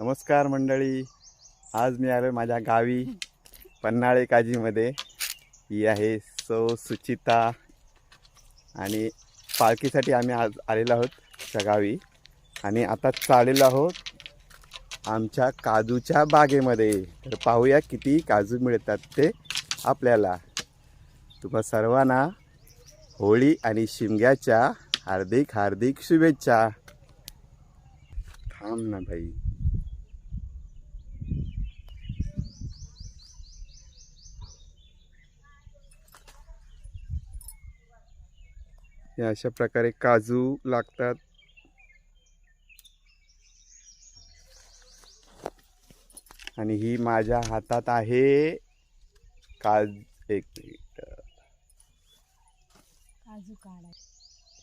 नमस्कार मंडळी. आज मी आलो माझ्या गावी पन्हाळे काजीमध्ये. ही आहे सौ सुचिता आणि पालखीसाठी आम्ही आज आलेलो आहोत त्या गावी. आणि आता चाललेलो आहोत आमच्या काजूच्या बागेमध्ये. तर पाहूया किती काजू मिळतात ते आपल्याला. तुम्हा सर्वांना होळी आणि शिमग्याच्या हार्दिक हार्दिक शुभेच्छा. थांब ना भाई हे अशा प्रकारे काजू लागतात. आणि ही माझ्या हातात आहे. काज एक मिनिट. काजू काढा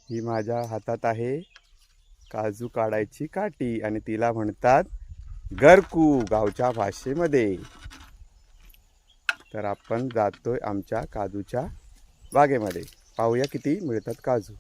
ही माझ्या हातात आहे. काजू काढायची काठी आणि तिला म्हणतात गरकू गावच्या भाषेमध्ये. तर आपण जातोय आमच्या काजूच्या बागेमध्ये. पाहूया किती मिळतात काजू.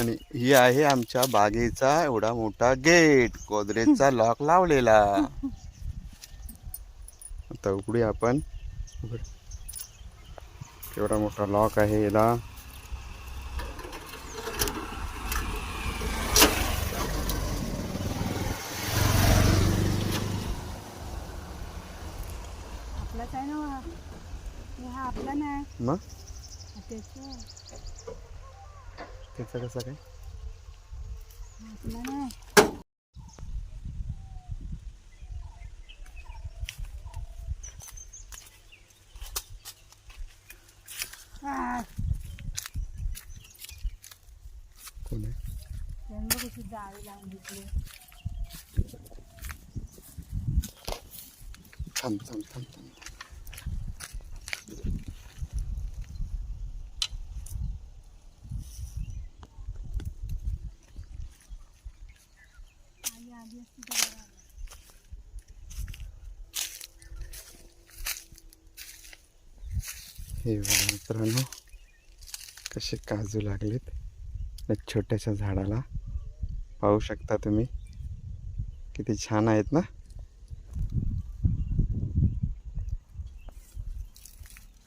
आणि ही आहे आमच्या बागेचा एवढा मोठा गेट. गोदरेजचा लॉक लावलेला. आता उघडूया आपण. केवढा मोठा लॉक आहे याला. आपलाच आहे ना आपला मग? हा त्याचा कसा काय? कोण आहे? कशी जाळी लावून घेतली थांब थांब थांब थांब. आली असती तर हे बघा मित्रांनो कसे काजू लागलेत. या छोट्याशा झाडाला पाहू शकता तुम्ही. किती छान आहेत ना.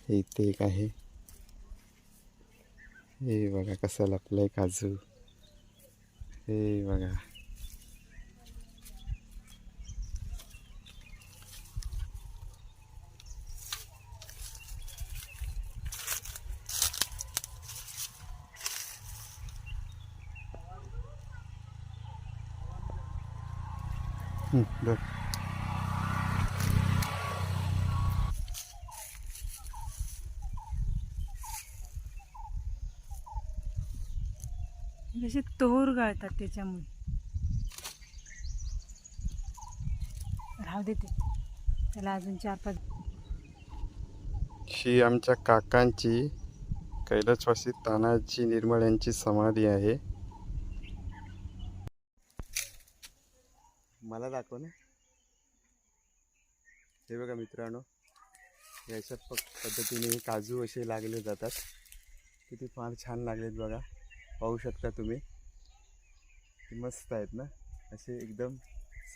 हे इथे एक आहे. हे बघा कसं लपलंय काजू. हे बघा. हं, बघ जसे तोर गळतात त्याच्यामुळे. राहू देते त्याला अजून चार पाच ही आमच्या काकांची कैलासवासी तानाजी निर्मळ यांची समाधी आहे. मला दाखव ना. हे बघा मित्रांनो याच्या प पद्धतीने काजू असे लागले जातात. किती फार छान लागलेत बघा. पाहू शकता तुम्ही. मस्त आहेत ना. असे एकदम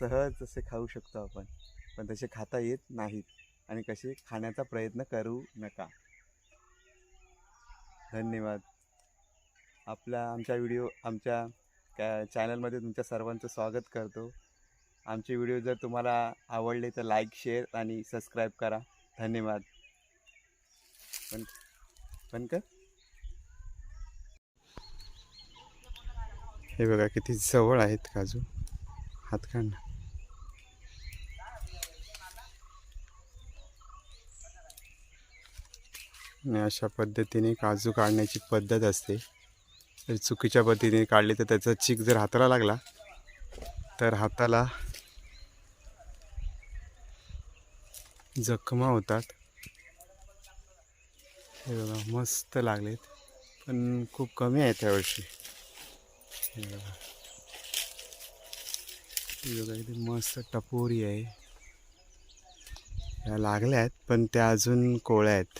सहज असे खाऊ शकतो आपण. पण तसे खाता येत नाहीत. आणि कसे खाण्याचा प्रयत्न करू नका. धन्यवाद. आपला आमच्या व्हिडिओ आमच्या कॅ चॅनलमध्ये तुमच्या सर्वांचं स्वागत करतो. आमचे व्हिडिओ जर तुम्हाला आवडले तर लाईक शेअर आणि सबस्क्राईब करा. धन्यवाद. पण पण कर. हे बघा किती जवळ आहेत काजू. हात काढ ना. आणि अशा पद्धतीने काजू काढण्याची पद्धत असते. जर चुकीच्या पद्धतीने काढले तर त्याचा चीक जर हाताला लागला तर हाताला जखमा होतात. हे बघा मस्त लागलेत. पण खूप कमी आहेत यावर्षी हे बघा. हे बघा इथे मस्त टपोरी आहे. या लागल्या आहेत पण त्या अजून कोळ्या आहेत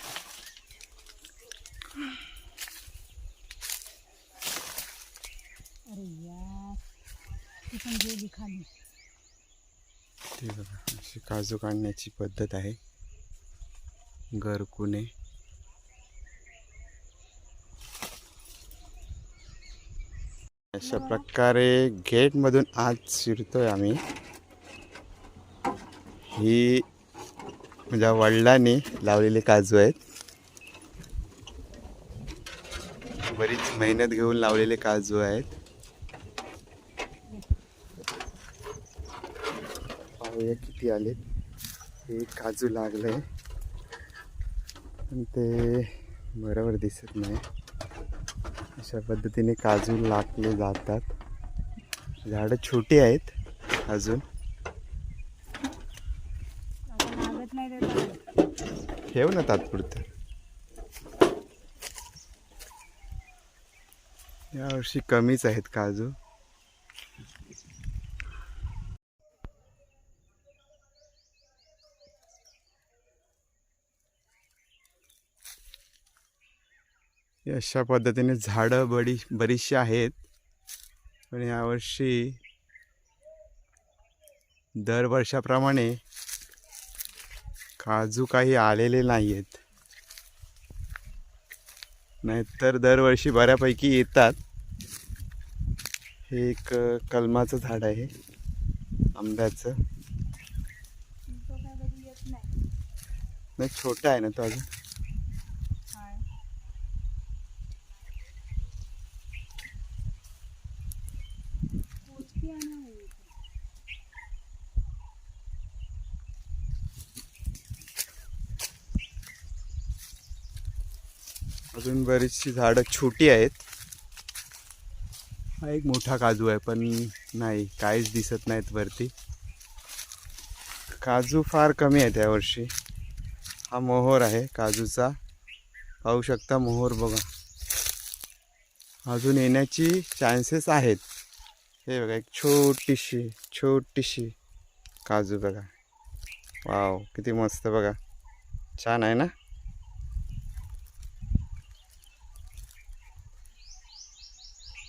अरे यार ती पण गेली खाली ते बघा अशी काजू काढण्याची पद्धत आहे. घरकुने अशा प्रकारे गेटमधून आज शिरतोय आम्ही. ही माझ्या वडिलांनी लावलेले काजू आहेत. बरीच मेहनत घेऊन लावलेले काजू आहेत. पाहूया किती आलेत. हे काजू लागले पण ते बरोबर दिसत नाही. अशा पद्धतीने काजू लागले जातात. झाडं छोटी आहेत अजून. ठेव ना तात्पुरतं. यावर्षी कमीच आहेत काजू. अशा पद्धतीने झाडं बडी बरीचशी आहेत. पण यावर्षी दरवर्षाप्रमाणे काजू काही आलेले नाही आहेत नाहीतर दरवर्षी बऱ्यापैकी येतात. हे एक कलमाचं झाड आहे. आंब्याचं. नाही छोटा आहे ना तो अजून हाय. पोचती आहे ना हे. अजून बरीचशी झाडं छोटी आहेत. हा एक मोठा काजू आहे पण नाही काहीच दिसत नाहीत वरती. काजू फार कमी आहेत यावर्षी हा मोहोर आहे काजूचा. पाहू शकता मोहोर बघा. अजून येण्याची चान्सेस आहेत. हे बघा एक छोटीशी छोटीशी काजू बघा. वाव किती मस्त बघा. छान आहे ना?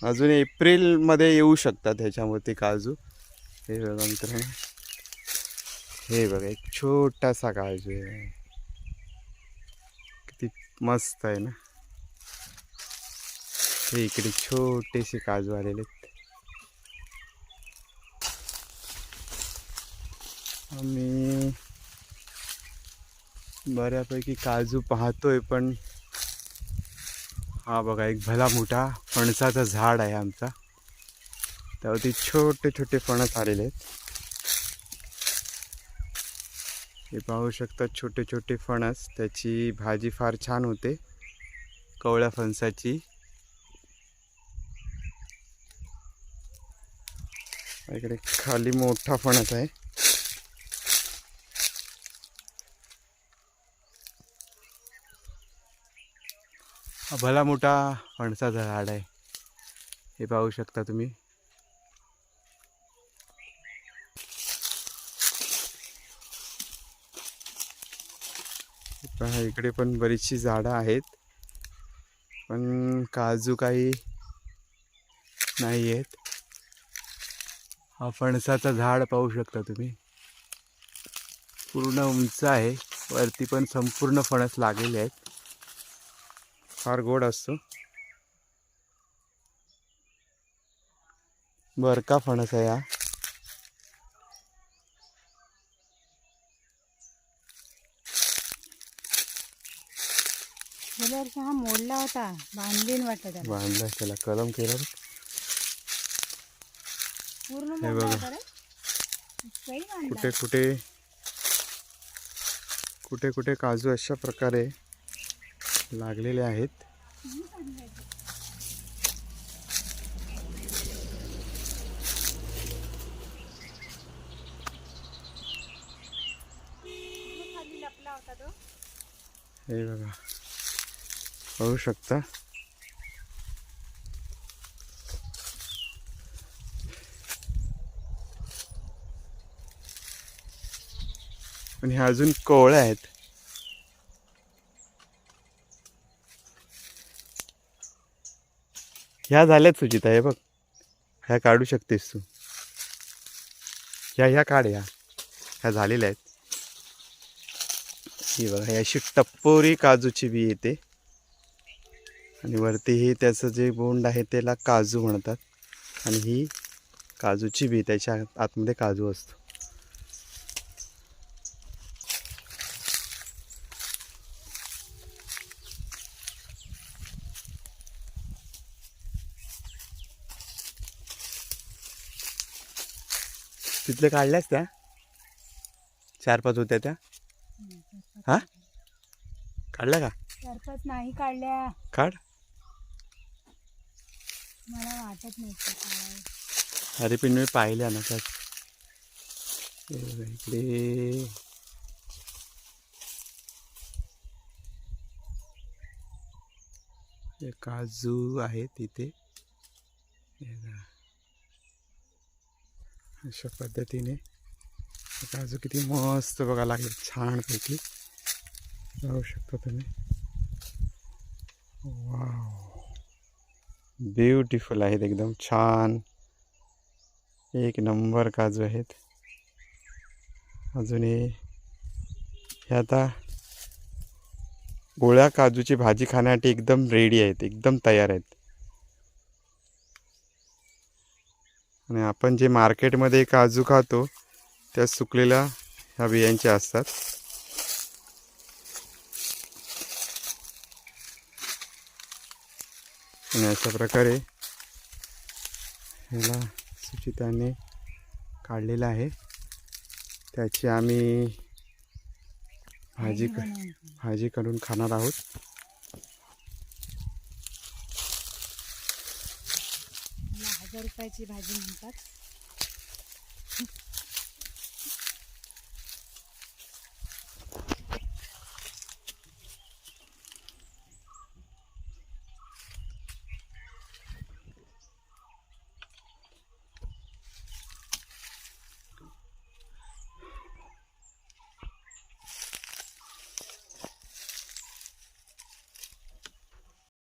अजून एप्रिलमध्ये येऊ शकतात ह्याच्यावरती काजू. हे बघा मित्रांनो. हे बघा एक छोटासा काजू आहे. किती मस्त आहे ना? हे इकडे छोटेसे काजू आलेले आम्ही बऱ्यापैकी काजू पाहतोय पण हा बघा एक भला मोठा फणसाचं झाड आहे आमचा. त्यावरती छोटे छोटे फणस आलेले आहेत. हे पाहू शकतात छोटे छोटे फणस. त्याची भाजी फार छान होते कवळ्या फणसाची. इकडे खाली मोठा फणस आहे. भला मोठा फणसाचं झाड आहे. हे पाहू शकता तुम्ही. इकडे पण बरीचशी झाडं आहेत. पण काजू काही नाही आहेत हा फणसाचं झाड पाहू शकता तुम्ही. पूर्ण उंच आहे. वरती पण संपूर्ण फणस लागलेले आहेत. फार गोड असतो बरका फणस आहे हा गेल्या वर्षी हा मोडला होता बांधलीन वाटतं त्याला बांधला त्याला कलम केला बघ. पूर्ण हे मोडला बघा. होता रे सही बांधला. कुठे कुठे कुठे कुठे काजू अशा प्रकारे लागलेले आहेत. हे बघा. पाहू शकता. आणि हे अजून कोवळ्या आहेत. ह्या झाल्यात सुचिता हे बघ. ह्या काढू शकतेस तू. ह्या ह्या काढ ह्या. ह्या झालेल्या आहेत. ही बघा अशी टप्पोरी काजूची बी येते. आणि वरती ही त्याचं जे बोंड आहे त्याला काजू म्हणतात. आणि ही काजूची बी त्याच्या आतमध्ये काजू असतो. तिथले काढल्यास त्या? चार पाच होत्या त्या? हा? काढल्या का? चार पाच नाही काढल्या. काढ. मला वाटत नाही ते काढावं. अरे पण मी पाहिल्या ना त्यात हे बघा इकडे. हे काजू आहे तिथे हे बघा. अशा पद्धतीने. काजू किती मस्त बघा लागेल छानपैकी. जाऊ शकता तुम्ही. वाव. ब्युटिफुल आहेत एकदम छान. एक नंबर काजू आहेत. अजून हे हे आता गोळ्या काजूची भाजी खाण्यासाठी एकदम रेडी आहेत एकदम तयार आहेत. आणि आपण जे मार्केटमध्ये काजू खातो त्या सुकलेल्या ह्या बियांच्या असतात. आणि अशा प्रकारे ह्याला सुचिताने काढलेलं आहे. त्याची आम्ही भाजी क भाजी करून खाणार आहोत मला हजार रुपयाची भाजी म्हणतात.